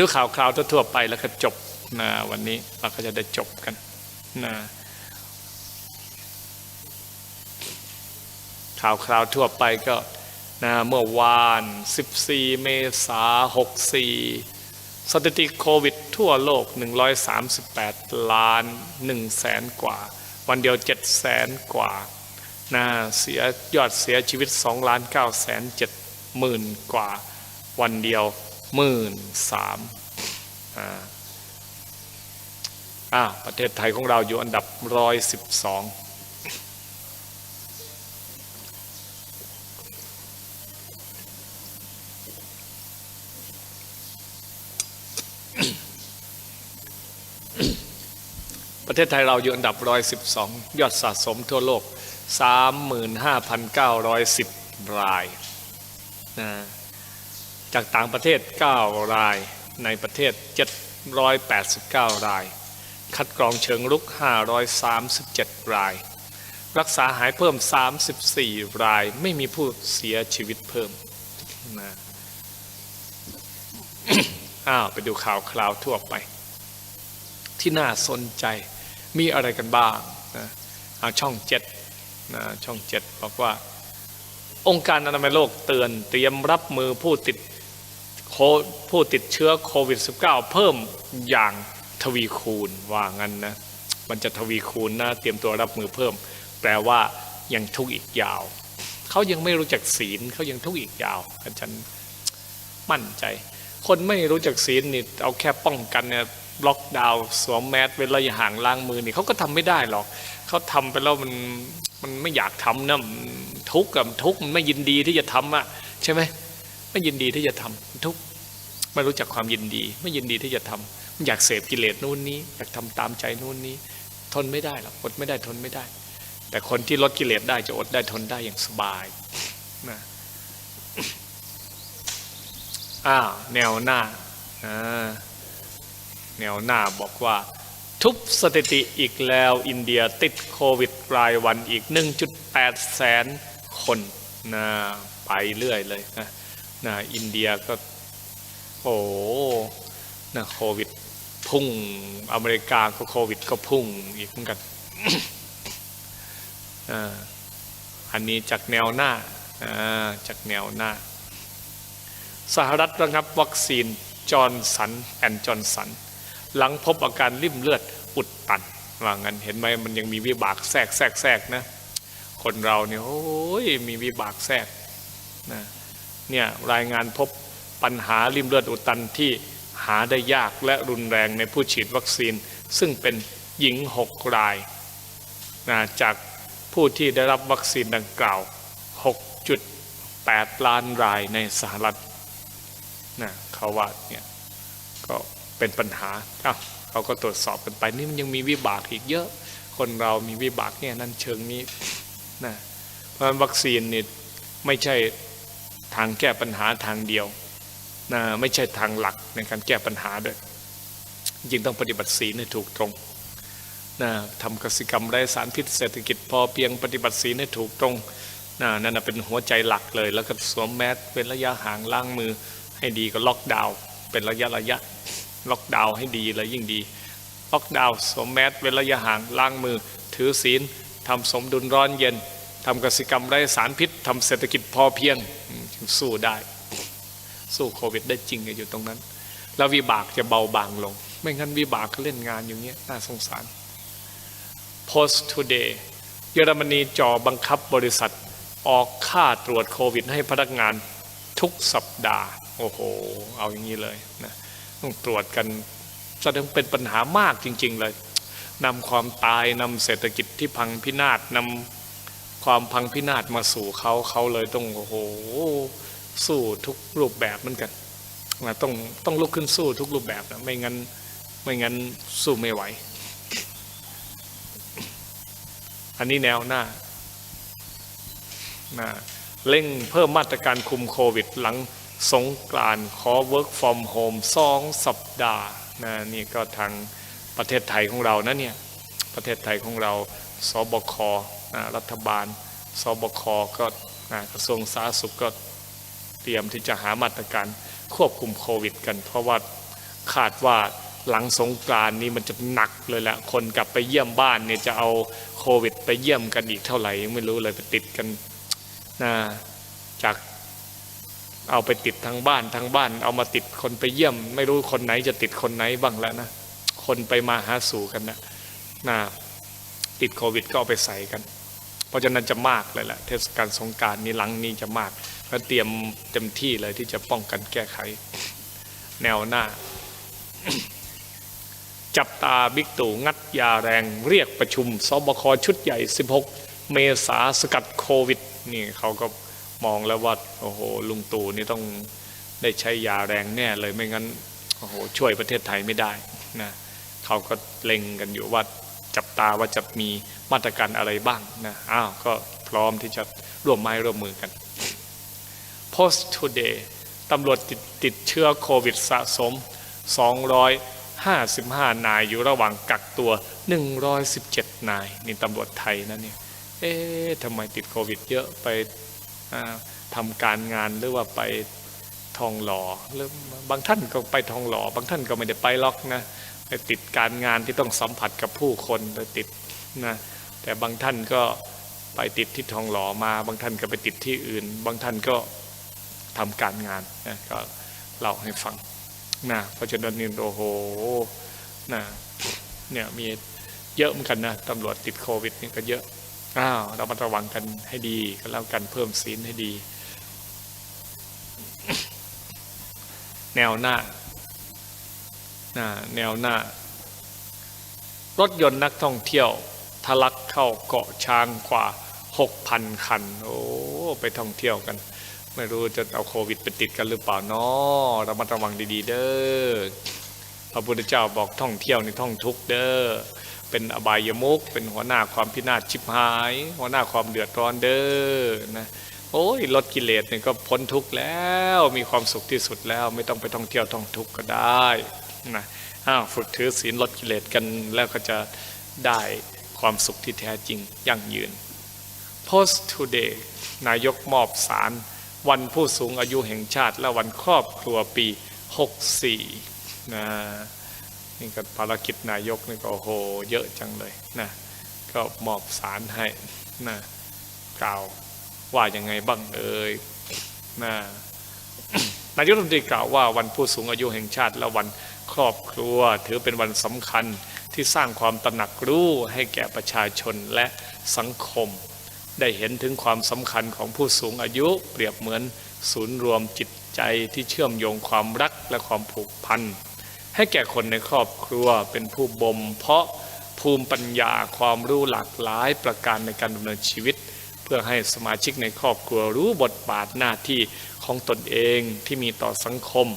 ดูข่าวคราวทั่วๆไปแล้วก็จบนะวันนี้เราก็จะได้จบกันนะข่าวคราวทั่วไปก็นะเมื่อวาน 14 เมษายน64สถิติโควิดทั่วโลก 138 ล้าน 1 แสนกว่า วันเดียว 7 แสนกว่านะเสียยอดเสียชีวิต 2 ล้าน9แสน7หมื่นกว่า วันเดียว หมื่นสามอ่าอ้าวประเทศไทยของเราอยู่อันดับร้อยสิบสองประเทศไทยเราอยู่อันดับ 112 ยอดสะสมทั่วโลก 35,910 รายนะ จากต่างประเทศ 9 ราย ในประเทศ 789 ราย คัดกรองเชิงรุก 537 ราย รักษาหายเพิ่ม 34 ราย ไม่มีผู้เสียชีวิตเพิ่มนะอ้าวไปดูข่าวคราวทั่วไป ที่น่าสนใจมีอะไรกันบ้างนะเอาช่องเจ็ดนะช่องเจ็ดบอกว่า องค์การอนามัยโลกเตือนเตรียมรับมือผู้ติด ผู้ติดเชื้อโควิด -19 เพิ่มอย่างทวีคูณว่างั้นนะมันจะทวีคูณนะเตรียมตัวรับมือเพิ่ม แปลว่ายังทุกข์อีกยาว เขายังไม่รู้จักศีลเขายังทุกข์อีกยาวอาจารย์มั่นใจ คนไม่รู้จักศีลนี่เอาแค่ป้องกันเนี่ยล็อกดาวน์สวมแมสเว้นระยะห่างล้างมือนี่เขาก็ทำไม่ได้หรอกเขาทำไปแล้วมันมันไม่อยากทำนะทุกข์กับทุกข์มันไม่ยินดีที่จะทำอะใช่ไหม ไม่ยินดีที่จะทำทุกข์ไม่รู้จักความยินดี ไม่ยินดีที่จะทำมันอยากเสพกิเลสนู่นนี้ อยากทำตามใจนู่นนี้ ทนไม่ได้หรอกอดไม่ได้ทนไม่ได้ แต่คนที่ลดกิเลสได้จะอดได้ทนได้อย่างสบายนะอ้าวแนวหน้าอ่าแนวหน้าบอกว่า ทุบสถิติอีกแล้วอินเดียติดโควิดรายวันอีก 1.8 แสนคนนะไปเรื่อยเลยนะ นะอินเดียก็โอ้นะโควิดพุ่ง อเมริกาก็โควิดก็พุ่งอีกเหมือนกันอันนี้จากแนวหน้าอ่าจากแนวหน้า สหรัฐระงับวัคซีนจอร์นสันแอนจอร์นสัน หลังพบอาการริ่มเลือดอุดตันว่างั้นเห็นไหมมันยังมีวิบากแทรกแทรกแทรกนะ คนเราเนี่ยโอ้ยมีวิบากแทรกนะ เนี่ยรายงานพบปัญหาริ่มเลือดอุดตันที่หาได้ยากและรุนแรงในผู้ฉีดวัคซีน ซึ่งเป็นหญิงหกรายนะจากผู้ที่ได้รับวัคซีนดังกล่าว 6.8 ล้านรายในสหรัฐนะเขาว่าเนี่ยก็เป็นปัญหาอ้าวเขาก็ตรวจสอบกันไปนี่มันยังมีวิบากอีกเยอะ คนเรามีวิบากเนี่ยนั่นเชิงนี้นะเพราะวัคซีนนี่ไม่ใช่ ทางแก้ปัญหาทางเดียวนะไม่ใช่ทางหลักในการแก้ปัญหาด้วยจริงต้องปฏิบัติศีลให้ถูกตรงนะทำกสิกรรมไร้สารพิษเศรษฐกิจพอเพียงปฏิบัติศีลให้ถูกตรงนะนั่นเป็นหัวใจหลักเลย แล้วก็สวมแมสเป็นระยะห่างล้างมือให้ดีก็ล็อกดาวน์เป็นระยะระยะล็อกดาวน์ให้ดีเลยยิ่งดี ล็อกดาวน์สวมแมสเป็นระยะห่างล้างมือ ถือศีลทำสมดุลร้อนเย็นทำกสิกรรมไร้สารพิษทำเศรษฐกิจพอเพียงอืมจึง สู้ได้ สู้โควิดได้จริงอยู่ตรงนั้น แล้ววิบากจะเบาบางลง ไม่งั้นวิบากก็เล่นงานอย่างเงี้ยน่าสงสาร Post Today เยอรมนีจ่อบังคับบริษัท ออกค่าตรวจโควิด ให้พนักงานทุกสัปดาห์ โอ้โห เอาอย่างนี้เลยนะต้องตรวจกันแสดงเป็นปัญหามากจริง ๆ เลยนำความตายนำเศรษฐกิจที่พังพินาศนำ ความพังพินาศมาสู่เขาเขาเลยต้องโอ้โหสู้ทุกรูปแบบเหมือนกันนะต้องต้องลุกขึ้นสู้ทุกรูปแบบนะไม่งั้นไม่งั้นสู้ไม่ไหว อันนี้แนวหน้านะเร่งเพิ่มมาตรการคุมโควิดหลังสงกรานขอ work from home สองสัปดาห์นะนี่ก็ทางประเทศไทยของเรานะเนี่ย ประเทศไทยของเราสบค รัฐบาลสบคก็นะกระทรวงสาธารณสุขก็เตรียมที่จะหามาตรการควบคุมโควิด กัน เพราะว่าคาดว่าหลังสงกรานนี้มันจะหนักเลยแหละคนกลับไปเยี่ยมบ้านเนี่ยจะเอาโควิด ไปเยี่ยมกันอีกเท่าไหร่ยังไม่รู้เลยไปติดกันนะจากเอาไปติดทั้งบ้านทั้งบ้าน เอามาติดคนไปเยี่ยม ไม่รู้คนไหนจะติดคนไหนบ้างแล้วนะคนไปมาหาสู่กันนะนะติดโควิดก็เอาไปใส่กัน เพราะฉะนั้นจะมากเลยแหละเทศกาลสงการนี้หลังนี้จะมากแล้วเตรียมเต็มที่เลยที่จะป้องกันแก้ไข แนวหน้า จับตาบิ๊กตู่งัดยาแรงเรียกประชุมสบคชุดใหญ่ 16 เมษาสกัดโควิดนี่เขาก็มองแล้วว่าโอ้โหลุงตู่นี่ต้องได้ใช้ยาแรงแน่เลยไม่งั้นโอ้โหช่วยประเทศไทยไม่ได้นะเขาก็เล็งกันอยู่ว่า จับตาว่าจะมีมาตรการอะไรบ้างนะอ้าวก็พร้อมที่จะร่วมไม้ร่วมมือกัน Post Today ตำรวจติดติดเชื้อโควิดสะสม 255 นายอยู่ระหว่างกักตัว 117 นาย นี่ตำรวจไทยนะเนี่ย เอ๊ะทำไมติดโควิดเยอะไปทำการงานหรือว่าไปทองหล่อหรือบางท่านก็ไปทองหล่อบางท่านก็ไม่ได้ไปล็อกนะ ไปติดการงานที่ต้องสัมผัสกับผู้คนไปติดนะแต่บางท่านก็ไปติดที่ทองหล่อมา บางท่านก็ไปติดที่อื่น บางท่านก็ทำการงานนะก็เล่าให้ฟังนะเพราะฉะนั้นนี่โอ้โหนะเนี่ยมีเยอะเหมือนกันนะตำรวจติดโควิดนี่ก็เยอะอ้าวเรามาระวังกันให้ดีก็แล้วกันเพิ่มศีลให้ดี แนวหน้า นะแนวหน้า รถยนต์นักท่องเที่ยวทะลักเข้าเกาะช้างกว่า 6,000 คัน โอ้ไปท่องเที่ยวกัน ไม่รู้จะเอาโควิดไปติดกันหรือเปล่านาะระมัดระวังดีๆ เด้อพระพุทธเจ้าบอกท่องเที่ยวในท่องทุกเด้อเป็นอบายมุกเป็นหัวหน้าความพินาศชิบหาย หัวหน้าความเดือดร้อนเด้อนะโอ้ยลดกิเลสเนี่ยก็พ้นทุกข์แล้วมีความสุขที่สุดแล้ว ไม่ต้องไปท่องเที่ยวท่องทุกข์ก็ได้ นะอ้าวฝึกถือศีลลดกิเลสกันแล้วก็จะได้ความสุขที่แท้จริงยั่งยืน Post Today นายกมอบสารวันผู้สูงอายุแห่งชาติและวันครอบครัวปี 64นะนี่ก็ภารกิจนายกนี่ก็โอ้โหเยอะจังเลยนะก็มอบสารให้นะกล่าวว่ายังไงบ้างเอ่ยนะนายกรัฐมนตรีกล่าวว่าวันผู้สูงอายุแห่งชาติและวัน ครอบครัว ถือเป็นวันสำคัญที่สร้างความตระหนักรู้ให้แก่ประชาชนและสังคม ได้เห็นถึงความสำคัญของผู้สูงอายุเปรียบเหมือนศูนย์รวมจิตใจที่เชื่อมโยงความรักและความผูกพัน ให้แก่คนในครอบครัวเป็นผู้บ่มเพาะภูมิปัญญาความรู้หลากหลายประการในการดำเนินชีวิต เพื่อให้สมาชิกในครอบครัวรู้บทบาทหน้าที่ของตนเองที่มีต่อสังคม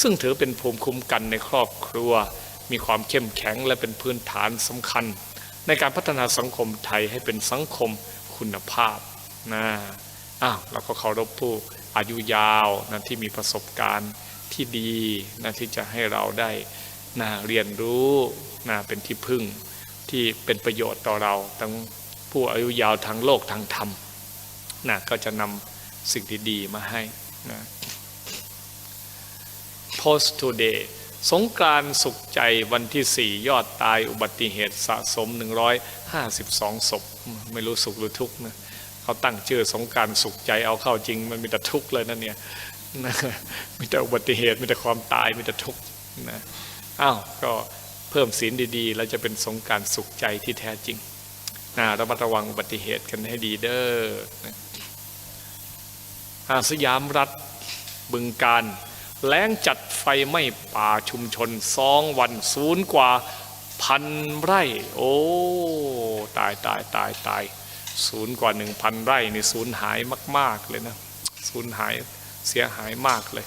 ซึ่งถือเป็นภูมิคุ้มกันในครอบครัว มีความเข้มแข็งและเป็นพื้นฐานสำคัญ ในการพัฒนาสังคมไทยให้เป็นสังคมคุณภาพนะอ้าวเราก็เคารพผู้อายุยาวนะที่มีประสบการณ์ที่ดีนะที่จะให้เราได้นะเรียนรู้นะเป็นที่พึ่งที่เป็นประโยชน์ต่อเราทั้งผู้อายุยาวทางโลกทางธรรมนะก็จะนำสิ่งดีๆมาให้นะ Post Today สงกรานสุขใจวันที่4ยอดตายอุบัติเหตุสะสม 152 ศพ ไม่รู้สุขหรือทุกข์นะเขาตั้งชื่อสงกรารสุขใจเอาเข้าจริง มันมีแต่ทุกข์เลยนะเนี่ยนะมีแต่อุบัติเหตุมีแต่ความตายมีแต่ทุกข์นะอ้าวก็เพิ่มศีลดีๆ แล้วจะเป็นสงกรารสุขใจที่แท้จริงนะระมัดระวังอุบัติเหตุกันให้ดีเด้อนะอาสยามรัฐบึงการ แล้งจัดไฟไหม้ป่าชุมชนสองวันศูนย์กว่าพันไร่ โอ้ตายตายตายตายศูนย์กว่าหนึ่งพันไร่นี่ศูนย์หายมาก ๆเลยนะศูนย์หายเสียหายมากเลย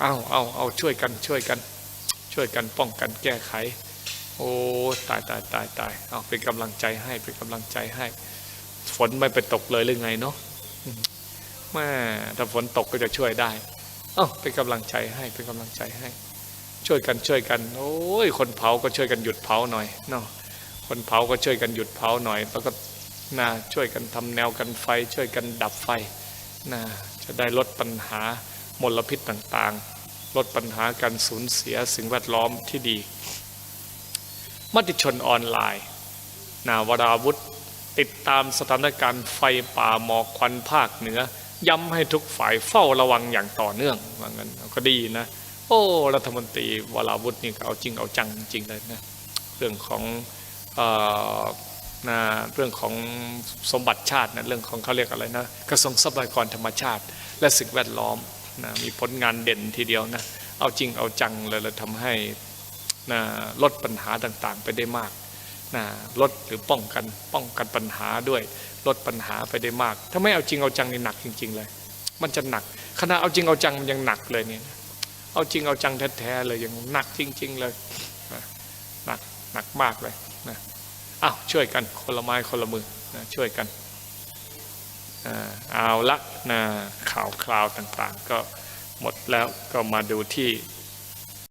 เอาเอาเอาช่วยกันช่วยกัน ช่วยกันป้องกันแก้ไข โอ้ตายตายตายตายเอาเป็นกำลังใจให้เป็นกำลังใจให้ ฝนไม่ไปตกเลยหรือไงเนาะแม่ถ้าฝนตกก็จะช่วยได้ อ้าเป็นกำลังใจให้เป็นกำลังใจให้ ช่วยกันช่วยกันโอ้ยคนเผาก็ช่วยกันหยุดเผาหน่อยเนาะคนเผาก็ช่วยกันหยุดเผาหน่อย แล้วก็นะช่วยกันทำแนวกันไฟ ช่วยกันดับไฟนะจะได้ลดปัญหามลพิษต่างๆ ลดปัญหาการสูญเสียสิ่งแวดล้อมที่ดี มติชนออนไลน์นาวราวุธติดตามสถานการณ์ไฟป่าหมอกควันภาคเหนือ ย้ำให้ทุกฝ่ายเฝ้าระวังอย่างต่อเนื่องว่างั้นก็ดีนะ โอ้รัฐมนตรีวราวุธนี่เอาจริงเอาจังจริงเลยนะเรื่องของเออนะเรื่องของสมบัติชาตินะเรื่องของเขาเรียกอะไรนะกระทรวงทรัพยากรธรรมชาติ และสิ่งแวดล้อมนะมีผลงานเด่นทีเดียวนะเอาจริงเอาจังเลยแล้วทำให้นะลดปัญหาต่างๆ ไปได้มากนะลดหรือป้องกันป้องกันปัญหาด้วย ลดปัญหาไปได้มาก ถ้าไม่เอาจริงเอาจังนี่หนักจริง ๆ เลย มันจะหนักขณะเอาจริงเอาจังมันยังหนักเลยเนี่ยเอาจริงเอาจังแท้ๆเลยยังหนักจริง ๆ เลยหนักหนักมากเลยนะอ้าวช่วยกันคนละไม้คนละมือนะช่วยกันอ่าเอาละนะข่าวคราวต่างๆ ก็หมดแล้วก็มาดูที่